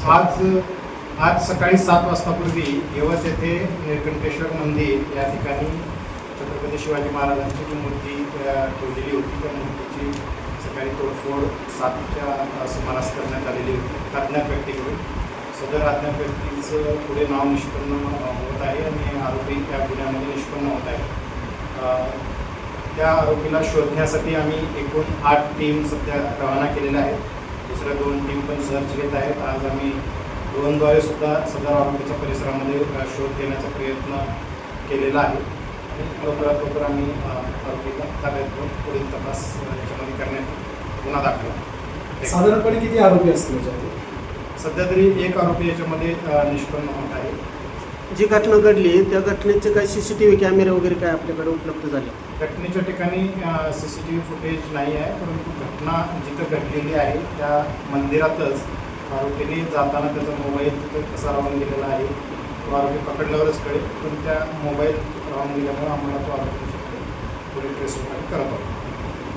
आज आज सकाळी सात वाजतापूर्वी येवत येथे निळकंठेश्वर मंदिर या ठिकाणी छत्रपती शिवाजी महाराजांची जी मूर्ती ठेवलेली होती त्या मूर्तीची सकाळी तोडफोड सातच्या सुमारास करण्यात आलेली होती. अज्ञात व्यक्तीकडून सदर अज्ञात व्यक्तीचं पुढे नाव निष्पन्न होत आहे आणि आरोपी त्या गुन्ह्यामध्ये निष्पन्न होत आहे. त्या आरोपीला शोधण्यासाठी आम्ही एकूण आठ टीम सध्या रवाना केलेल्या आहेत. दुसऱ्या दोन टीम पण सर्च घेत आहेत. आज आम्ही ड्रोनद्वारे सुद्धा सदर आरोपीच्या परिसरामध्ये शोध घेण्याचा प्रयत्न केलेला आहे. आणि लवकरात लवकर आम्ही आरोपीला ताब्यात घेऊन पुढील तपास याच्यामध्ये करण्यात गुन्हा दाखला साधारणपणे किती आरोपी असतील सध्या तरी एक आरोपी याच्यामध्ये निष्पन्न होत आहे. जी घटना घडली त्या घटनेचे काही सी सी टी व्ही कॅमेरे वगैरे काय आपल्याकडे उपलब्ध झाले? घटनेच्या ठिकाणी C C T V footage नाही आहे परंतु घटना जिथं घडलेली आहे त्या मंदिरातच आरोपीने जाताना त्याचा मोबाईल तिथं कसा राहून गेलेला आहे तो आरोपी पकडल्यावरच कळेल पण त्या मोबाईल राहून गेल्यामुळे आम्हाला तो आरोपी पुढे ट्रेस करत आहोत